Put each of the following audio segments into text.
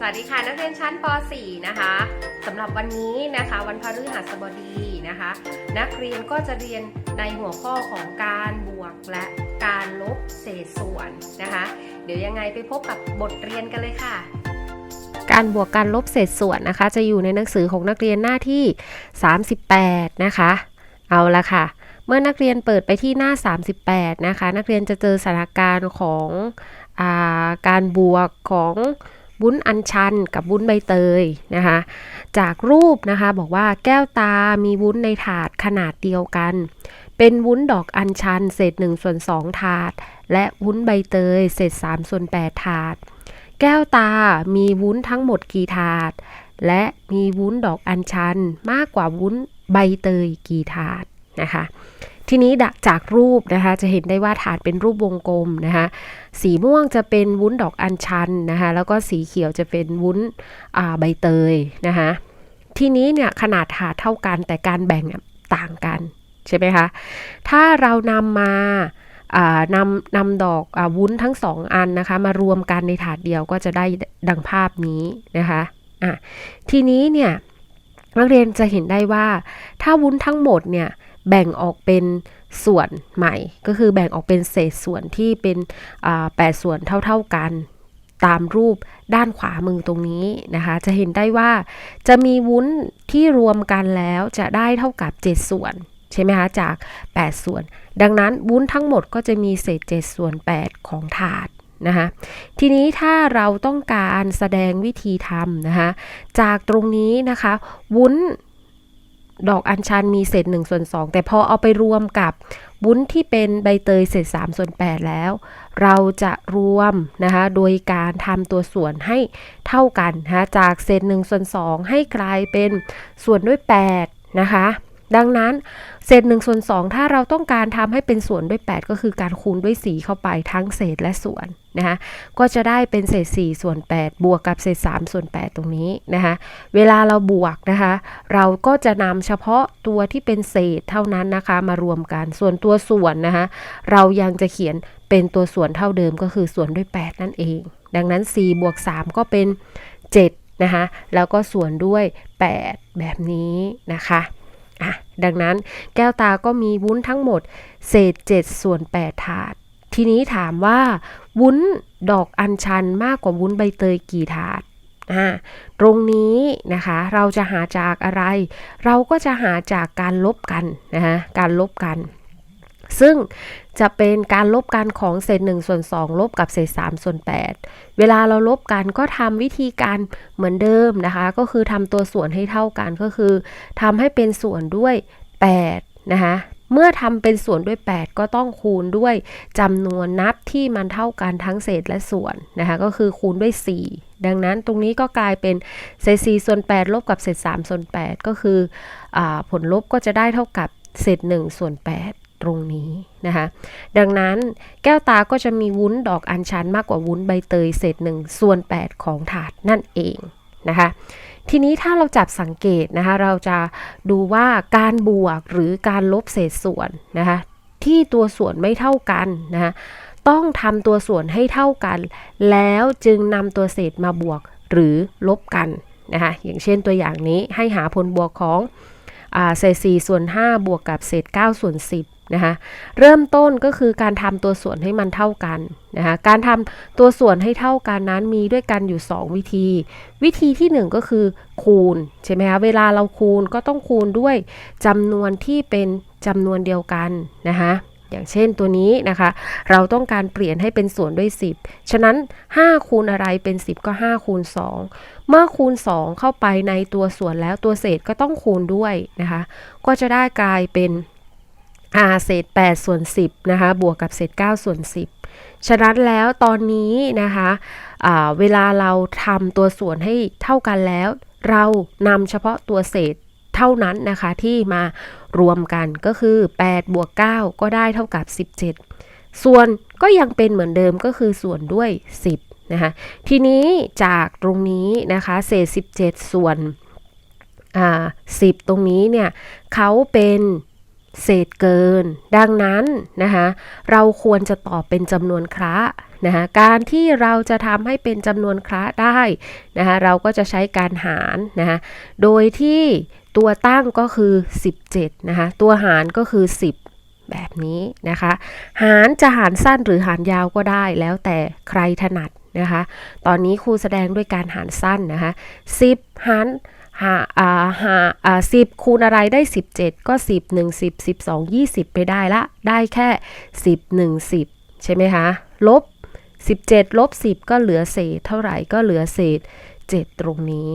สวัสดีค่ะนักเรียนชั้นป .4 นะคะสำหรับวันนี้นะคะวันพฤหัสบดีนะคะ นักเรียนก็จะเรียนในหัวข้อของการบวกและการลบเศษส่วนนะคะ เดี๋ยวยังไงไปพบกับบทเรียนกันเลยค่ะ การบวกการลบเศษส่วนนะคะ จะอยู่ในหนังสือของนักเรียนหน้าที่ 38 นะคะ เอาละค่ะ เมื่อนักเรียนเปิดไปที่หน้า 38 นะคะ นักเรียนจะเจอสถานการณ์ของอาการบวกของ วุ้นอัญชันกับวุ้นใบเตยนะคะ จากรูปนะคะบอกว่าแก้วตามีวุ้นในถาดขนาดเดียวกัน เป็นวุ้นดอกอัญชันเศษ1ส่วน2ถาด และวุ้นใบเตยเศษ3ส่วน8ถาด แก้วตามีวุ้นทั้งหมดกี่ถาด และมีวุ้นดอกอัญชันมากกว่าวุ้นใบเตยกี่ถาดนะคะ ทีนี้จากรูปนะคะจะเห็นได้ว่าถาดเป็นรูปวงกลมนะคะสีม่วงจะเป็นวุ้นดอกอัญชันนะคะแล้วก็สีเขียวจะเป็นวุ้นใบเตยนะคะทีนี้เนี่ยขนาดถาดเท่ากันแต่การแบ่งต่างกันใช่ไหมคะถ้าเรานำมานำนำดอกอวุ้นทั้งสองอันนะคะมารวมกันในถาดเดียวก็จะได้ดังภาพนี้นะคะะทีนี้เนี่ยนักเรียนจะเห็นได้ว่าถ้าวุ้นทั้งหมดเนี่ย แบ่งออกเป็นส่วนใหม่ ก็คือแบ่งออกเป็นเศษส่วนที่เป็นแปดส่วนเท่า ๆกันตามรูปด้านขวามือตรงนี้นะคะ จะเห็นได้ว่าจะมีวุ้นที่รวมกันแล้วจะได้เท่ากับ 7 ส่วน ใช่ไหมคะ จาก 8 ส่วน ดังนั้นวุ้นทั้งหมดก็จะมีเศษ 7 ส่วน 8 ของถาดนะคะ ทีนี้ถ้าเราต้องการแสดงวิธีทำนะคะ จากตรงนี้นะคะ วุ้น ดอกอัญชันมีเศษ1ส่วน2แต่พอเอาไปรวมกับวุ้นที่เป็นใบเตยเศษ3ส่วน8แล้ว เราจะรวมนะคะโดยการทำตัวส่วนให้เท่ากันนะคะจากเศษ1ส่วน2ให้กลายเป็นส่วนด้วย8นะคะ ดังนั้นเศษ1ส่วน2ถ้าเราต้องการทำให้เป็นส่วนด้วย 8 ก็คือการคูณด้วย 4 เข้าไปทั้งเศษและส่วนนะคะก็จะได้เป็นเศษ 4 ส่วน 8 บวกกับเศษ 3 ส่วน 8 ตรงนี้นะคะเวลาเราบวกนะคะเราก็จะนำเฉพาะตัวที่เป็นเศษเท่านั้นนะคะมารวมกันส่วนตัวส่วนนะคะเรายังจะเขียนเป็นตัวส่วนเท่าเดิมก็คือส่วนด้วย 8 นั่นเอง ดังนั้น 4 บวก 3 ก็เป็น 7นะคะแล้วก็ส่วนด้วย 8 แบบนี้นะคะอะ ดังนั้นแก้วตาก็มีวุ้นทั้งหมด เศษ 7 ส่วน 8 ถาด ทีนี้ถามว่า วุ้นดอกอัญชันมากกว่าวุ้นใบเตยกี่ถาดตรงนี้นะคะเราจะหาจากอะไร เราก็จะหาจากการลบกันนะคะการลบกัน ซึ่งจะเป็นการลบกันของเศษ1ส่วน2ลบกับเศษ3ส่วน8 เวลาเราลบกันก็ทำวิธีการเหมือนเดิมนะคะ ก็คือทำตัวส่วนให้เท่ากันก็คือทำให้เป็นส่วนด้วย 8 นะคะเมื่อทำเป็นส่วนด้วย 8 ก็ต้องคูณด้วยจำนวนนับที่มันเท่ากันทั้งเศษและส่วนนะคะก็คือคูณด้วย 4 ดังนั้นตรงนี้ก็กลายเป็นเศษ4ส่วน 8 ลบกับเศษ3ส่วน 8 ก็คืออผลลบก็จะได้เท่ากับเศษ1ส่วน 8 ตรงนี้นะคะ ดังนั้นแก้วตาก็จะมีวุ้นดอกอัญชันมากกว่าวุ้นใบเตยเศษหนึ่งส่วน 8 ของถาดนั่นเองนะคะ ทีนี้ถ้าเราจับสังเกตนะคะ เราจะดูว่าการบวกหรือการลบเศษส่วนนะคะ ที่ตัวส่วนไม่เท่ากันนะคะต้องทำตัวส่วนให้เท่ากัน แล้วจึงนำตัวเศษมาบวกหรือลบกันนะคะ อย่างเช่นตัวอย่างนี้ให้หาผลบวกของ เศษ4ส่วน5บวกกับเศษ9ส่วน10นะคะเริ่มต้นก็คือการทำตัวส่วนให้มันเท่ากันนะคะการทำตัวส่วนให้เท่ากันนั้นมีด้วยกันอยู่ 2 วิธี วิธีที่ 1 ก็คือคูณใช่ไหมคะเวลาเราคูณก็ต้องคูณด้วยจำนวนที่เป็นจำนวนเดียวกันนะคะ อย่างเช่นตัวนี้นะคะ เราต้องการเปลี่ยนให้เป็นส่วนด้วย 10 ฉะนั้น 5 คูณอะไรเป็น 10 ก็ 5 คูณ 2 เมื่อคูณ 2 เข้าไปในตัวส่วนแล้วตัวเศษก็ต้องคูณด้วยนะคะ ก็จะได้กลายเป็นอ่าเศษ 8 ส่วน 10 นะคะ บวกกับเศษ 9 ส่วน 10ฉะนั้นแล้วตอนนี้นะคะะเวลาเราทำตัวส่วนให้เท่ากันแล้ว เรานำเฉพาะตัวเศษเท่านั้นนะคะที่มารวมกันก็คือ 8 บวก 9 ก็ได้เท่ากับ 17 ส่วนก็ยังเป็นเหมือนเดิมก็คือส่วนด้วย 10 นะคะ ทีนี้จากตรงนี้นะคะ เศษ 17 ส่วน10 ตรงนี้เนี่ยเขาเป็นเศษเกิน ดังนั้นนะคะเราควรจะตอบเป็นจำนวนคระนะคะการที่เราจะทำให้เป็นจำนวนคระได้นะคะเราก็จะใช้การหารนะคะโดยที่ตัวตั้งก็คือ 17 นะคะ ตัวหารก็คือ 10 แบบนี้นะคะ หารจะหารสั้นหรือหารยาวก็ได้แล้วแต่ใครถนัดนะคะ ตอนนี้ครูแสดงด้วยการหารสั้นนะคะ 10 หารหาอ่าหาอ่าสิบคูณอะไรได้ 17 ก็ 10 1 10 12 20ไปได้ละ ได้แค่ 10 1 10 ใช่ไหมคะ ลบ 17 ลบ 10 ก็เหลือเศษ เท่าไหร่ก็เหลือเศษ 7 ตรงนี้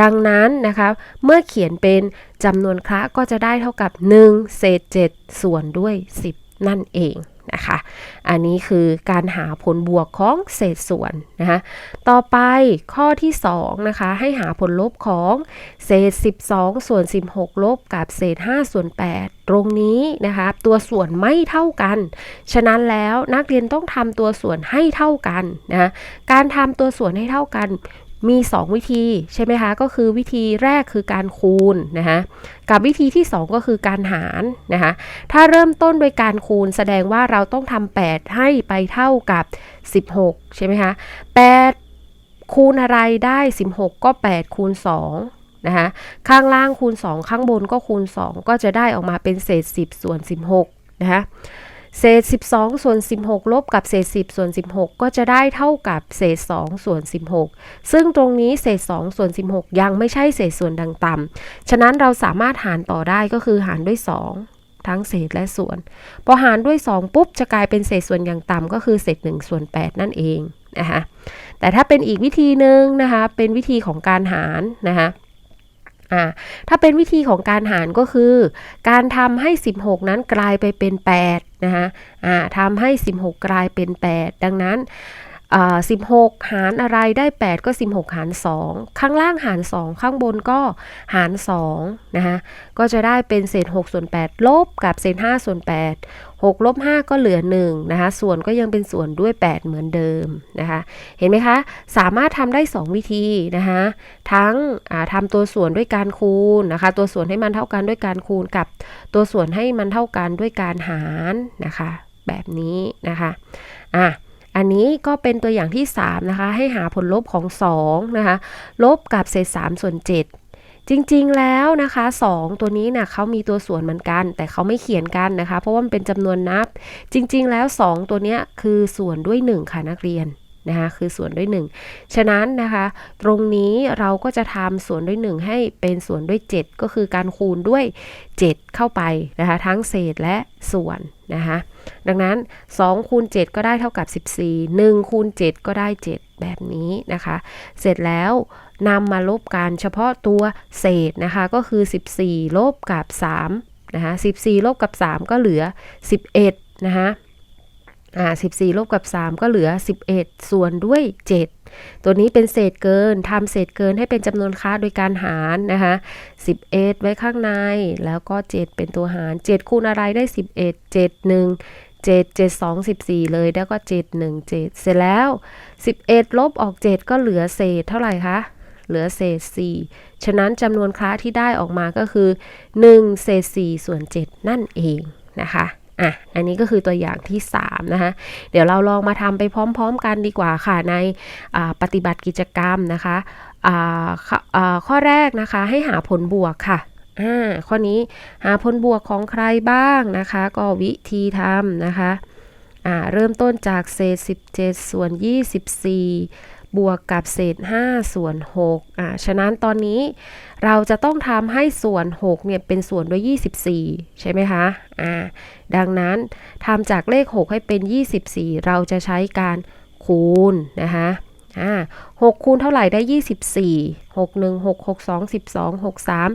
ดังนั้นนะคะเมื่อเขียนเป็นจำนวนคระก็จะได้เท่ากับ 1 เศษ 7 ส่วนด้วย 10 นั่นเองนะคะ อันนี้คือการหาผลบวกของเศษส่วนนะคะต่อไปข้อที่2นะคะให้หาผลลบของเศษ 12 ส่วน 16 ลบกับเศษ 5 ส่วน 8 ตรงนี้นะคะตัวส่วนไม่เท่ากัน ฉะนั้นแล้วนักเรียนต้องทำตัวส่วนให้เท่ากันนะการทำตัวส่วนให้เท่ากัน มี 2 วิธีใช่ไหมคะ ก็คือวิธีแรกคือการคูณนะคะกับวิธีที่ 2 ก็คือการหารนะคะถ้าเริ่มต้นโดยการคูณแสดงว่าเราต้องทำ8ให้ไปเท่ากับ 16 ใช่ไหมคะ8คูณอะไรได้ 16 ก็ 8 คูณ 2นะคะข้างล่างคูณ 2 ข้างบนก็คูณ 2 ก็จะได้ออกมาเป็นเศษ 10 ส่วน 16นะคะ เศษ 12 ส่วน 16 ลบกับเศษ 10 ส่วน 16 ก็จะได้เท่ากับเศษ 2 ส่วน 16 ซึ่งตรงนี้เศษ 2 ส่วน 16 ยังไม่ใช่เศษส่วนดังต่ำฉะนั้นเราสามารถหารต่อได้ก็คือหารด้วย 2 ทั้งเศษและส่วน พอหารด้วย 2 ปุ๊บ จะกลายเป็นเศษส่วนอย่างต่ำก็คือเศษ 1 ส่วน 8 นั่นเองนะคะแต่ถ้าเป็นอีกวิธีหนึ่งนะคะเป็นวิธีของการหารนะคะ อ่าถ้าเป็นวิธีของการหารก็คือ การทำให้ 16 นั้นกลายไปเป็น8นะคะอ่าทำให้ 16 กลายเป็น 8 ดังนั้น 16 หารอะไรได้ 8 ก็ 16 หาร 2 ข้างล่างหาร 2 ข้างบนก็หาร2นะคะก็จะได้เป็นเศษ6ส่วน8ลบกับเศษ5ส่วน8 6ลบ5ก็เหลือ1นะคะส่วนก็ยังเป็นส่วนด้วย 8 เหมือนเดิมนะคะเห็นไหมคะ สามารถทำได้ 2 วิธีนะคะทั้งทำตัวส่วนด้วยการคูณนะคะตัวส่วนให้มันเท่ากันด้วยการคูณกับตัวส่วนให้มันเท่ากันด้วยการหารนะคะแบบนี้นะคะอะ อันนี้ก็เป็นตัวอย่างที่ 3 นะคะ ให้หาผลลบของ 2 นะคะ ลบกับเศษ 3 ส่วน 7จริงๆ แล้วนะคะ 2 ตัวนี้นะเขามีตัวส่วนเหมือนกัน แต่เขาไม่เขียนกันนะคะ เพราะว่ามันเป็นจำนวนนับ จริง ๆ แล้ว 2 ตัวเนี้ยคือส่วนด้วย 1 ค่ะนักเรียนนะคะคือส่วนด้วย 1 ฉะนั้นนะคะ ตรงนี้เราก็จะทำส่วนด้วย 1 ให้เป็นส่วนด้วย 7 ก็คือการคูณด้วย 7 เข้าไปนะคะ ทั้งเศษและส่วนนะคะ ดังนั้น2คูณ7ก็ได้เท่ากับ 14 1คูณ7ก็ได้ 7 แบบนี้นะคะ เสร็จแล้วนำมาลบกันเฉพาะตัวเศษนะคะก็คือ 14 ลบกับ3นะคะ14 ลบกับ 3 ก็เหลือ 11 นะคะอ่า14 ลบกับ 3 ก็เหลือ 11 ส่วนด้วย 7 ตัวนี้เป็นเศษเกินทำเศษเกินให้เป็นจำนวนค่าโดยการหารนะคะ11 ไว้ข้างใน แล้วก็ 7 เป็นตัวหาร 7 คูณอะไรได้ 11 7 1 7 7 2 14 เลย แล้วก็ 7 1 7 เสร็จแล้ว 11 ลบออก 7 ก็เหลือเศษเท่าไหร่คะ เหลือเศษ 4 ฉะนั้นจำนวนคล้าที่ได้ออกมาก็คือ 1 เศษ 4 ส่วน 7 นั่นเองนะคะ อะ อันนี้ก็คือตัวอย่างที่ 3 นะคะ เดี๋ยวเราลองมาทำไปพร้อม ๆ กันดีกว่าค่ะ ในปฏิบัติกิจกรรมนะคะข้อแรกนะคะให้หาผลบวกค่ะอ่าข้อนี้หาผลบวกของใครบ้างนะคะ ก็วิธีทำนะคะ เริ่มต้นจากเศษ 17 ส่วน 24 บวกกับเศษ 5 ส่วน6อ่าฉะนั้นตอนนี้เราจะต้องทำให้ส่วน 6 เนี่ย เป็นส่วนด้วย 24 ใช่ไหมคะอ่าดังนั้นทำจากเลข 6 ให้เป็น 24 เราจะใช้การคูณนะคะอ่าหกคูณเท่าไหร่ได้ยี่สิบสี่หกหนึ่งหกหกสองสิบสองหกสาม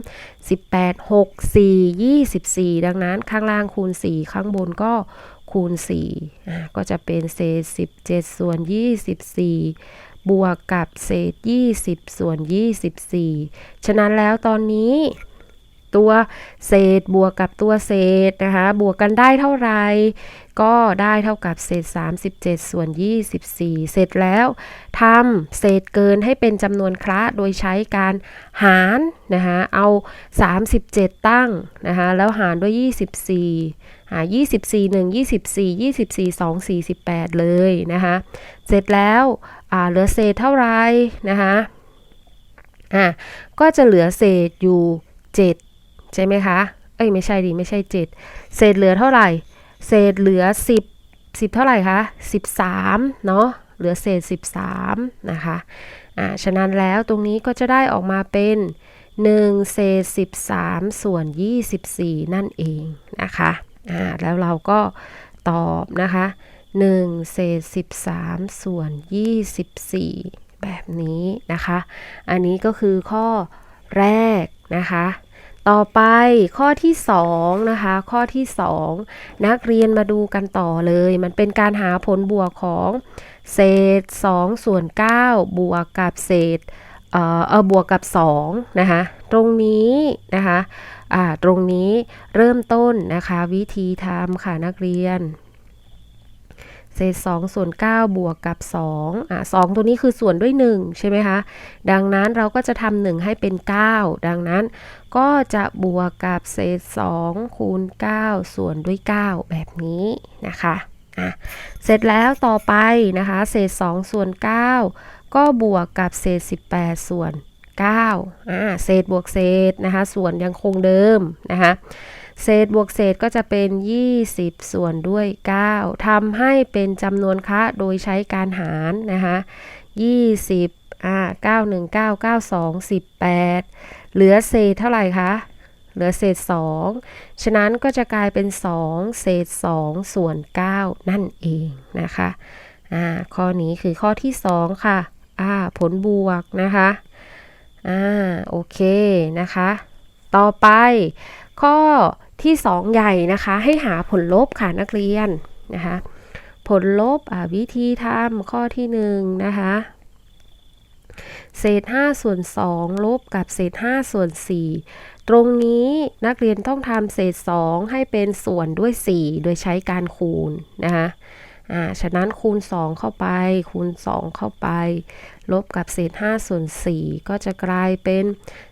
สิบแปดหกสี่ยี่สิบสี่ดังนั้นข้างล่างคูณสี่ข้างบนก็คูณสี่อ่าก็จะเป็นเศษสิบเจ็ดส่วนยี่สิ บวกกับเศษยี่สิบส่วนยี่สิบสี่ฉะนั้นแล้วตอนนี้ตัวเศษบวกกับตัวเศษนะคะบวกกันได้เท่าไหร่ก็ได้เท่ากับเศษ 37 ส่วน 24 เสร็จแล้วทำเศษเกินให้เป็นจำนวนคละโดยใช้การหารนะคะเอา 37 ตั้งนะคะแล้วหารด้วย 24 หา 24 1 24 24 2 48 เลยนะคะเสร็จแล้ว เหลือเศษเท่าไหร่นะคะอะก็จะเหลือเศษอยู่ 7 ใช่ไหมคะ เอ้ยไม่ใช่ดิไม่ใช่ 7 เศษเหลือเท่าไหร่ เศษเหลือ 10 10 เท่าไหร่คะ13 เนาะเหลือเศษ 13 นะคะอ่าฉะนั้นแล้วตรงนี้ก็จะได้ออกมาเป็น1เศษ13 ส่วน 24 นั่นเองนะคะอ่าแล้วเราก็ตอบนะคะ 1 เศษ 13 ส่วน 24 แบบนี้นะคะ อันนี้ก็คือข้อแรกนะคะ ต่อไปข้อที่ 2 นะคะ ข้อที่ 2 นักเรียนมาดูกันต่อเลย มันเป็นการหาผลบวกของเศษ 2 ส่วน 9 บวกกับเศษเอ่อบวกกับ2นะคะ ตรงนี้นะคะ อ่า ตรงนี้เริ่มต้นนะคะ วิธีทำค่ะนักเรียน เศษ2ส่วน9บวกกับ2อะ2ตัวนี้คือส่วนด้วย 1 ใช่ไหมคะ ดังนั้นเราก็จะทำ1ให้เป็น 9 ดังนั้นก็จะบวกกับเศษ2คูณ9ส่วนด้วย 9 แบบนี้นะคะอะเสร็จแล้วต่อไปนะคะ เศษ2ส่วน 9 ก็บวกกับเศษ 18 ส่วน9อ่าเศษบวกเศษนะคะ ส่วนยังคงเดิมนะคะ เศษบวกเศษก็จะเป็น 20 ส่วนด้วย 9ทำให้เป็นจำนวนคะโดยใช้การหารนะคะ20อ่า9 1 9 9 2 18 เหลือเศษเท่าไหร่คะเหลือเศษ 2 ฉะนั้นก็จะกลายเป็น 2 เศษ 2 ส่วน 9 นั่นเองนะคะอ่าข้อนี้คือข้อที่ 2 ค่ะอ่าผลบวกนะคะอ่าโอเคนะคะ ต่อไปข้อ ที่ 2 ใหญ่นะคะให้หาผลลบค่ะนักเรียนนะคะผลลบวิธีทำข้อที่1นะคะเศษ5ส่วน2ลบกับเศษ5ส่วน4ตรงนี้นักเรียนต้องทำเศษ 2 ให้เป็นส่วนด้วย 4 โดยใช้การคูณนะคะอ่าฉะนั้นคูณ 2 เข้าไป คูณ 2 เข้าไป ลบกับเศษ5ส่วน4ก็จะกลายเป็น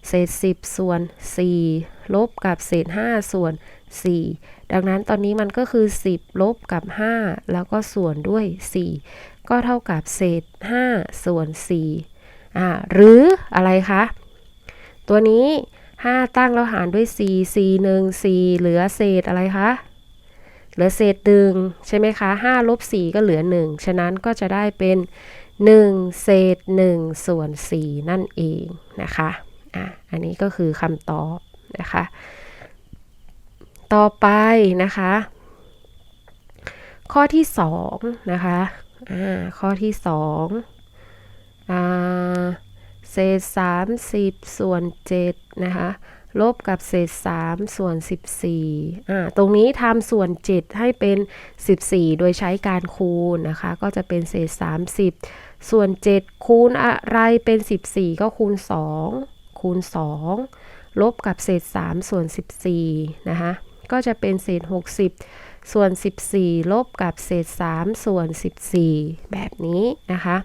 เศษ 10 ส่วน4 ลบกับเศษ 5 ส่วน 4 ดังนั้นตอนนี้มันก็คือ 10 ลบกับ 5 แล้วก็ส่วนด้วย 4 ก็เท่ากับเศษ 5 ส่วน4อ่าหรืออะไรคะ ตัวนี้ 5 ตั้งแล้วหารด้วย 4 4 1 4 เหลือเศษอะไรคะเหลือเศษหนึ่งใช่ไหมคะ5ลบ4ก็เหลือ 1 ฉะนั้นก็จะได้เป็น 1 เศษ1ส่วน4นั่นเองนะคะอะอันนี้ก็คือคำตอบ นะคะ ต่อไปนะคะ ข้อที่2นะคะอ่าข้อที่2อ่าเศษ30 ส่วน7นะคะลบกับเศษ 3 ส่วน 14อ่าตรงนี้ทำส่วน 7 ให้เป็น 14 โดยใช้การคูณนะคะ ก็จะเป็นเศษ 30 ส่วน 7 คูณอะไรเป็น 14 ก็คูณ 2 คูณ 2 ลบกับเศษ 3 ส่วน 14 นะคะ ก็จะเป็นเศษ 60 ส่วน 14 ลบกับเศษ 3 ส่วน 14 แบบนี้นะคะ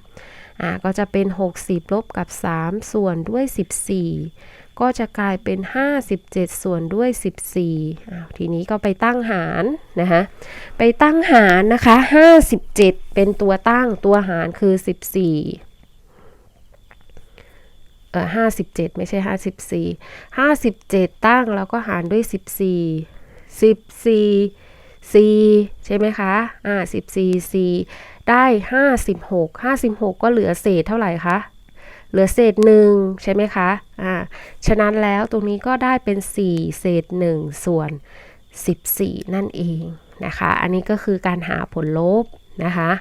อ่าก็จะเป็น 60 ลบกับ 3 ส่วนด้วย 14 ก็จะกลายเป็น 57 ส่วนด้วย 14อ้าวทีนี้ก็ไปตั้งหารนะคะไปตั้งหารนะคะ 57 เป็นตัวตั้งตัวหารคือ 14 เออ57ไม่ใช่54 57ตั้งแล้วก็หารด้วย14 14 4ใช่ไหมคะอ่า14 4ได้56 56ก็เหลือเศษเท่าไหร่คะเหลือเศษหนึ่งใช่ไหมคะอ่าฉะนั้นแล้วตรงนี้ก็ได้เป็น4เศษ1ส่วน14นั่นเองนะคะ อันนี้ก็คือการหาผลลบ นะคะ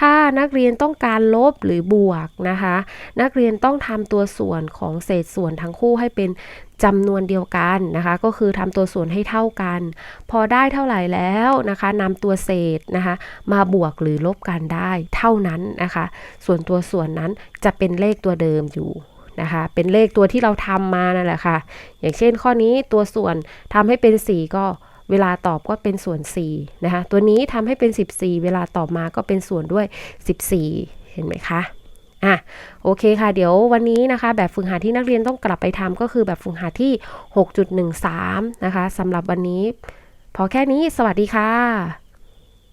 ถ้านักเรียนต้องการลบหรือบวกนะคะ นักเรียนต้องทำตัวส่วนของเศษส่วนทั้งคู่ให้เป็นจำนวนเดียวกันนะคะ ก็คือทำตัวส่วนให้เท่ากัน พอได้เท่าไหร่แล้วนะคะนำตัวเศษนะคะ มาบวกหรือลบกันได้เท่านั้นนะคะ ส่วนตัวส่วนนั้นจะเป็นเลขตัวเดิมอยู่นะคะ เป็นเลขตัวที่เราทำมานั่นแหละค่ะ อย่างเช่นข้อนี้ตัวส่วนทำให้เป็น 4 ก็ เวลาตอบก็เป็นส่วน4นะคะ ตัวนี้ทำให้เป็น 14 เวลาตอบมาก็เป็นส่วนด้วย 14 เห็นไหมคะอะโอเคค่ะ เดี๋ยววันนี้นะคะ แบบฝึกหัดที่นักเรียนต้องกลับไปทำก็คือแบบฝึกหัดที่ 6.13 นะคะสำหรับวันนี้ พอแค่นี้สวัสดีค่ะ